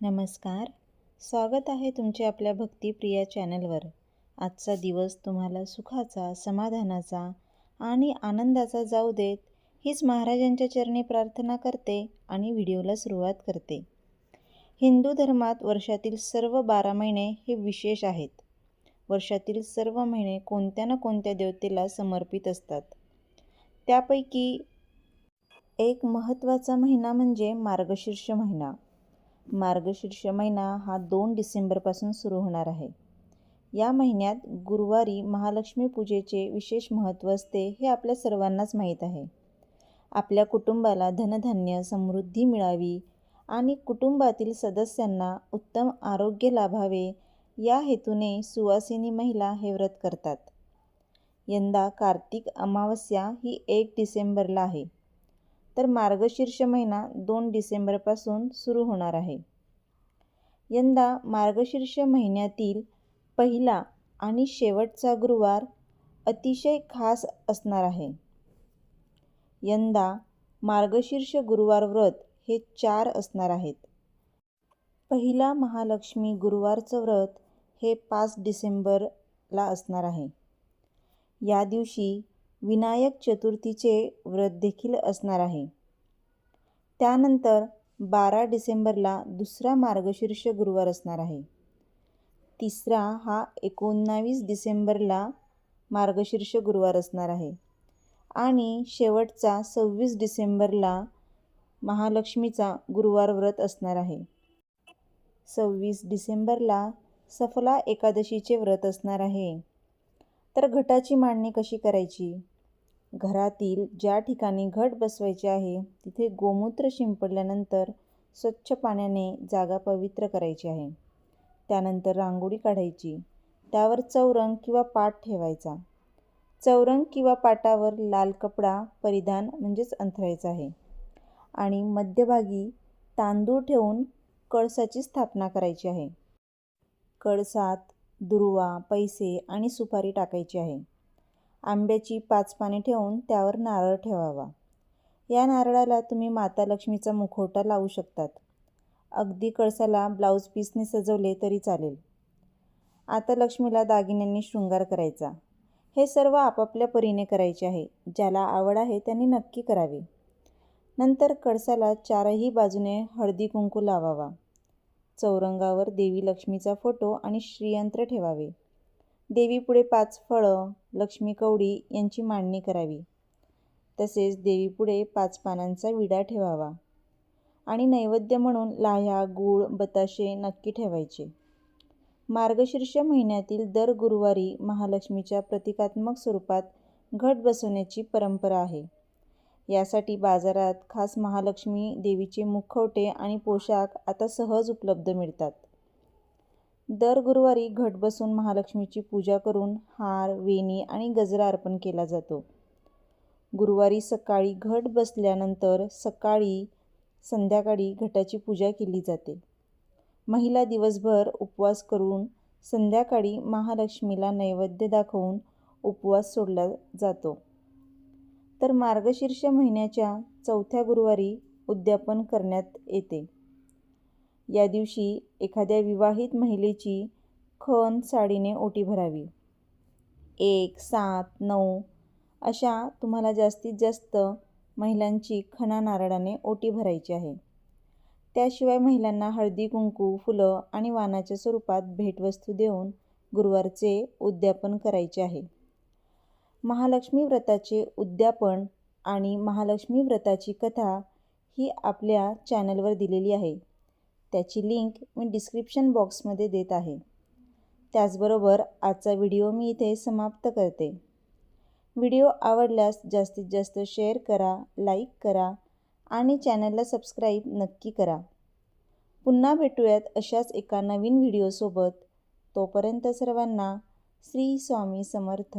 नमस्कार. स्वागत आहे तुमचे आपल्या भक्तिप्रिया चॅनलवर. आजचा दिवस तुम्हाला सुखाचा समाधानाचा आणि आनंदाचा जाऊ देत हीच महाराजांच्या चरणी प्रार्थना करते आणि व्हिडिओला सुरुवात करते. हिंदू धर्मात वर्षातील सर्व बारा महिने हे विशेष आहेत. वर्षातील सर्व महिने कोणत्या ना कोणत्या देवतेला समर्पित असतात. त्यापैकी एक महत्त्वाचा महिना म्हणजे मार्गशीर्ष महिना. मार्गशीर्ष महिना हा दोन डिसेंबरपासून सुरू होणार आहे. या महिन्यात गुरुवारी महालक्ष्मी पूजेचे विशेष महत्त्व असते हे आपल्या सर्वांनाच माहीत आहे. आपल्या कुटुंबाला धनधान्य समृद्धी मिळावी आणि कुटुंबातील सदस्यांना उत्तम आरोग्य लाभावे या हेतूने सुवासिनी महिला हे व्रत करतात. यंदा कार्तिक अमावस्या ही एक डिसेंबरला आहे. तर मार्गशीर्ष महिना दोन डिसेंबरपासून सुरू होणार आहे. यंदा मार्गशीर्ष महिन्यातील पहिला आणि शेवटचा गुरुवार अतिशय खास असणार आहे. यंदा मार्गशीर्ष गुरुवार व्रत हे चार असणार आहेत. पहिला महालक्ष्मी गुरुवारचं व्रत हे पाच डिसेंबरला असणार आहे. या दिवशी विनायक चतुर्थीचे व्रत देखील असणार आहे. त्यानंतर बारा डिसेंबरला दुसरा मार्गशीर्ष गुरुवार असणार आहे. तिसरा हा एकोणावीस डिसेंबरला मार्गशीर्ष गुरुवार असणार आहे. आणि शेवटचा सव्वीस डिसेंबरला महालक्ष्मीचा गुरुवार व्रत असणार आहे. सव्वीस डिसेंबरला सफला एकादशीचे व्रत असणार आहे. तर घटाची मांडणी कशी करायची? घरातील ज्या ठिकाणी घट बसवायचे आहे तिथे गोमूत्र शिंपडल्यानंतर स्वच्छ पाण्याने जागा पवित्र करायची आहे. त्यानंतर रांगोळी काढायची. त्यावर चौरंग किंवा पाट ठेवायचा. चौरंग किंवा पाटावर लाल कपडा परिधान म्हणजेच अंथरायचा आहे. आणि मध्यभागी तांदूळ ठेवून कळसाची स्थापना करायची आहे. कळसात दुर्वा पैसे आणि सुपारी टाकायची आहे. आंब्याची पाच पाने ठेवून त्यावर नारळ ठेवावा. या नारळाला तुम्ही माता लक्ष्मीचा मुखवटा लावू शकतात. अगदी कळसाला ब्लाऊज पीसने सजवले तरी चालेल. आता लक्ष्मीला दागिन्यांनी शृंगार करायचा. हे सर्व आपापल्या परीने करायचे आहे. ज्याला आवड आहे त्यांनी नक्की करावे. नंतर कळसाला चारही बाजूने हळदी कुंकू लावावा. चौरंगावर देवी लक्ष्मीचा फोटो आणि श्रीयंत्र ठेवावे. देवीपुढे पाच फळं लक्ष्मी कवडी यांची मांडणी करावी. तसेच देवीपुढे पाच पानांचा विडा ठेवावा. आणि नैवेद्य म्हणून लाह्या गूळ बताशे नक्की ठेवायचे. मार्गशीर्ष महिन्यातील दर गुरुवारी महालक्ष्मीच्या प्रतिकात्मक स्वरूपात घट बसवण्याची परंपरा आहे. यासाठी बाजारात खास महालक्ष्मी देवीचे मुखवटे आणि पोशाख आता सहज उपलब्ध मिळतात. दर गुरुवारी घट बसून महालक्ष्मीची पूजा करून हार वेणी आणि गजरा अर्पण केला जातो. गुरुवारी सकाळी घट बसल्यानंतर सकाळी संध्याकाळी घटाची पूजा केली जाते. महिला दिवसभर उपवास करून संध्याकाळी महालक्ष्मीला नैवेद्य दाखवून उपवास सोडला जातो. तर मार्गशीर्ष महिन्याच्या चौथ्या गुरुवारी उद्यापन करण्यात येते. या दिवशी एखाद्या विवाहित महिलेची खण साडीने ओटी भरावी. एक सात नऊ अशा तुम्हाला जास्तीत जास्त महिलांची खणा नारळाने ओटी भरायची आहे. त्याशिवाय महिलांना हळदी कुंकू फुलं आणि वानाच्या स्वरूपात भेटवस्तू देऊन गुरुवारचे उद्यापन करायचे आहे. महालक्ष्मी व्रताचे उद्यापन आणि महालक्ष्मी व्रताची कथा ही आपल्या चॅनलवर दिलेली आहे. त्याची लिंक मी डिस्क्रिप्शन बॉक्समध्ये देत आहे. त्याचबरोबर आजचा व्हिडिओ मी इथे समाप्त करते. व्हिडिओ आवडल्यास जास्तीत जास्त शेअर करा लाईक करा आणि चॅनलला सबस्क्राईब नक्की करा. पुन्हा भेटूयात अशाच एका नवीन व्हिडिओसोबत. तोपर्यंत सर्वांना श्री स्वामी समर्थ.